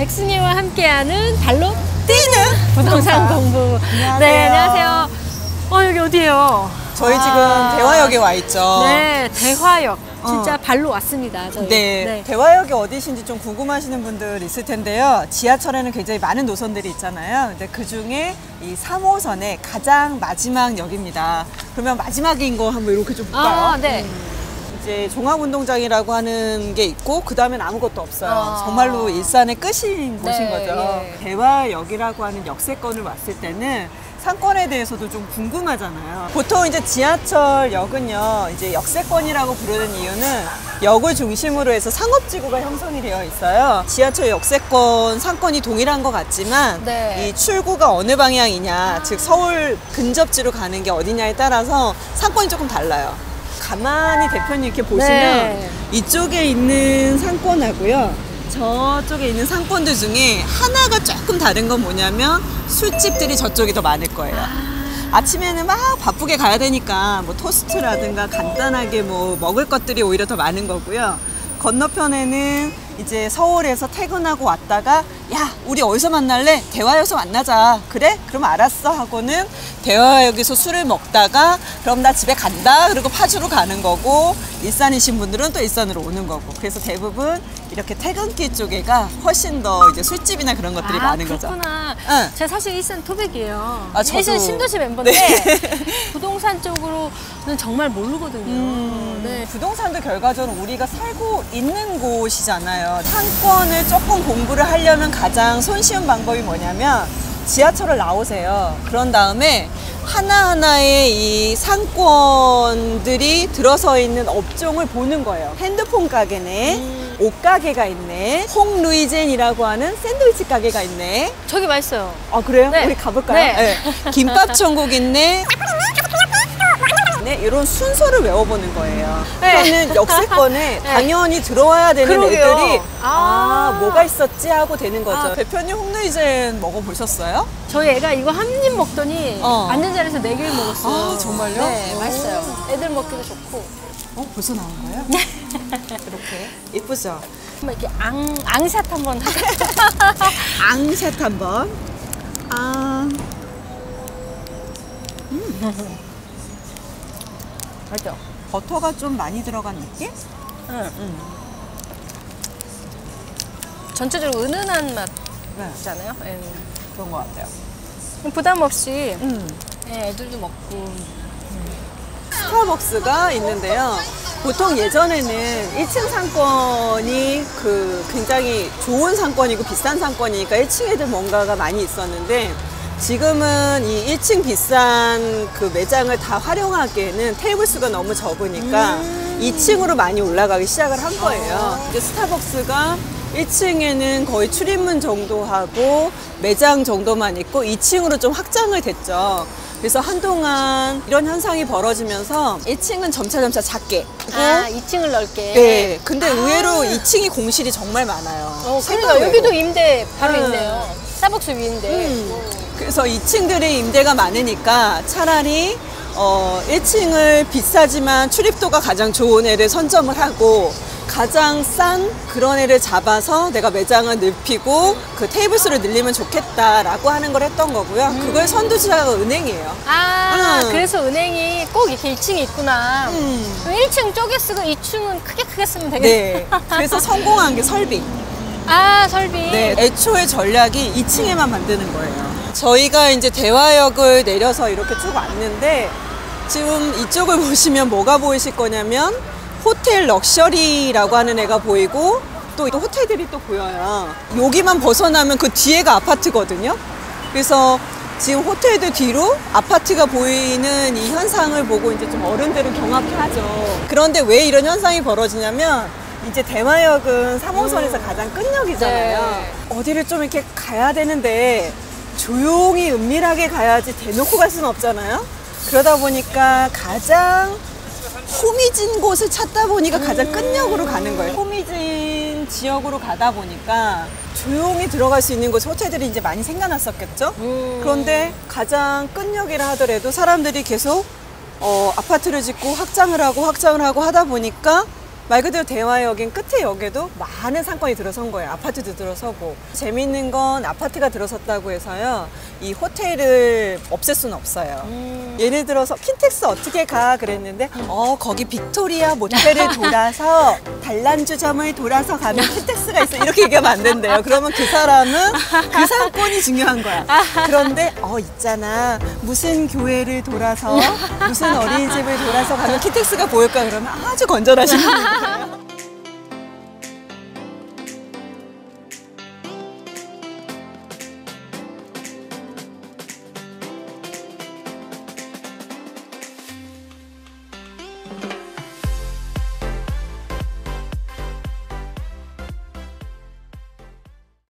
함께하는 발로 뛰는 부동산 공부. 네, 안녕하세요. 어, 여기 어디예요? 저희 와. 지금 대화역에 와 있죠. 네, 대화역. 진짜 어. 발로 왔습니다. 저희. 네, 대화역이 어디신지 좀 궁금하시는 분들 있을 텐데요. 지하철에는 굉장히 많은 노선들이 있잖아요. 근데 그 중에 이 3호선의 가장 마지막 역입니다. 그러면 마지막인 거 한번 이렇게 좀 볼까요? 아, 네. 이제 종합운동장이라고 하는 게 있고 그 다음엔 아무것도 없어요. 아. 정말로 일산의 끝인 네, 곳인 거죠. 예. 대화역이라고 하는 역세권을 왔을 때는 상권에 대해서도 좀 궁금하잖아요. 보통 이제 지하철역은요, 이제 역세권이라고 부르는 이유는 역을 중심으로 해서 상업지구가 형성이 되어 있어요. 지하철 역세권 상권이 동일한 것 같지만 네. 이 출구가 어느 방향이냐, 즉 서울 근접지로 가는 게 어디냐에 따라서 상권이 조금 달라요. 가만히 대표님 이렇게 보시면 네. 이쪽에 있는 상권하고요. 저쪽에 있는 상권들 중에 하나가 조금 다른 건 뭐냐면 술집들이 저쪽이 더 많을 거예요. 아침에는 막 바쁘게 가야 되니까 뭐 토스트라든가 간단하게 뭐 먹을 것들이 오히려 더 많은 거고요. 건너편에는 이제 서울에서 퇴근하고 왔다가 야 우리 어디서 만날래? 대화역에서 만나자. 그래? 그럼 알았어 하고는 대화역에서 술을 먹다가 그럼 나 집에 간다. 그리고 파주로 가는 거고 일산이신 분들은 또 일산으로 오는 거고. 그래서 대부분 이렇게 퇴근길 쪽에가 훨씬 더 이제 술집이나 그런 것들이 아, 많은 거죠. 그렇구나. 응. 제가 사실 일산 토백이에요. 아, 저도. 일산 신도시 멤버인데 네. 부동산 쪽으로는 정말 모르거든요. 음, 네. 부동 산도 결과적으로 우리가 살고 있는 곳이잖아요. 상권을 조금 공부를 하려면 가장 손쉬운 방법이 뭐냐면 지하철을 나오세요. 그런 다음에 하나하나의 이 상권들이 들어서 있는 업종을 보는 거예요. 핸드폰 가게네, 음. 옷 가게가 있네, 홍루이젠이라고 하는 샌드위치 가게가 있네. 저기 맛있어요. 아 그래요? 네. 우리 가볼까요? 네. 김밥 천국 있네. 네, 이런 순서를 외워보는 거예요. 네. 그러면 역세권에 네. 당연히 들어와야 되는 그러게요. 애들이 아. 아, 뭐가 있었지 하고 되는 거죠. 아. 대표님 홍루이젠 먹어보셨어요? 저희 애가 이거 한 입 먹더니 어. 앉은 자리에서 네 개를 먹었어요. 아, 정말요? 네, 오. 맛있어요. 애들 먹기도 좋고. 어, 벌써 나온 거예요? 이렇게 예쁘죠? 한번 이렇게 앙, 앙샷 한번. 앙샷 한번. 아, 맞죠? 버터가 좀 많이 들어간 느낌? 응. 음. 전체적으로 은은한 맛 네. 예. 그런 것 같아요. 부담 없이 음. 예, 애들도 먹고. 스타벅스가 있는데요. 보통 예전에는 1층 상권이 그 굉장히 좋은 상권이고 비싼 상권이니까 1층 애들 뭔가가 많이 있었는데 지금은 이 1층 비싼 그 매장을 다 활용하기에는 테이블 수가 너무 적으니까 2층으로 많이 올라가기 시작을 한 거예요. 근데 스타벅스가 1층에는 거의 출입문 정도 하고 매장 정도만 있고 2층으로 좀 확장을 됐죠. 그래서 한동안 이런 현상이 벌어지면서 1층은 점차점차 작게 아, 2층을 넓게. 네, 근데 의외로 2층이 공실이 정말 많아요. 어, 그러니까. 여기도 임대 바로 음. 있네요. 스타벅스 위인데. 음. 그래서 2층들의 임대가 많으니까 차라리 어, 1층을 비싸지만 출입도가 가장 좋은 애를 선점을 하고 가장 싼 그런 애를 잡아서 내가 매장을 넓히고 그 테이블 수를 늘리면 좋겠다라고 하는 걸 했던 거고요. 그걸 선두주자가 은행이에요. 아, 음. 그래서 은행이 꼭 이렇게 2층에 있구나. 음. 그럼 1층 쪼개 쓰고 2층은 크게 크게 쓰면 되겠네. 네. 그래서 성공한 게 설비. 아, 설비. 네, 애초에 전략이 2층에만 만드는 거예요. 저희가 이제 대화역을 내려서 이렇게 쭉 왔는데 지금 이쪽을 보시면 뭐가 보이실 거냐면 호텔 럭셔리라고 하는 애가 보이고 또 호텔들이 또 보여요. 여기만 벗어나면 그 뒤에가 아파트거든요. 그래서 지금 호텔들 뒤로 아파트가 보이는 이 현상을 보고 이제 좀 어른들은 경악해 하죠. 그런데 왜 이런 현상이 벌어지냐면 이제 대마역은 3호선에서 가장 끝역이잖아요. 어디를 좀 이렇게 가야 되는데 조용히 은밀하게 가야지 대놓고 갈 수는 없잖아요. 그러다 보니까 가장 호미진 곳을 찾다 보니까 가장 끝역으로 가는 거예요. 호미진 지역으로 가다 보니까 조용히 들어갈 수 있는 곳 호텔들이 이제 많이 생겨났었겠죠. 음. 그런데 가장 끝역이라 하더라도 사람들이 계속 어, 아파트를 짓고 확장을 하고 확장을 하고 하다 보니까 말 그대로 대화역인 끝에 역에도 많은 상권이 들어선 거예요. 아파트도 들어서고. 재밌는 건 아파트가 들어섰다고 해서요. 이 호텔을 없앨 수는 없어요. 음. 예를 들어서 킨텍스 어떻게 가 그랬는데 어 거기 빅토리아 모텔을 돌아서 단란주점을 돌아서 가면 킨텍스가 있어 이렇게 얘기하면 안 된대요. 그러면 그 사람은 그 상권이 중요한 거야. 그런데 어 있잖아 무슨 교회를 돌아서 무슨 어린이집을 돌아서 가면 킨텍스가 보일까 그러면 아주 건전하신 분이에요.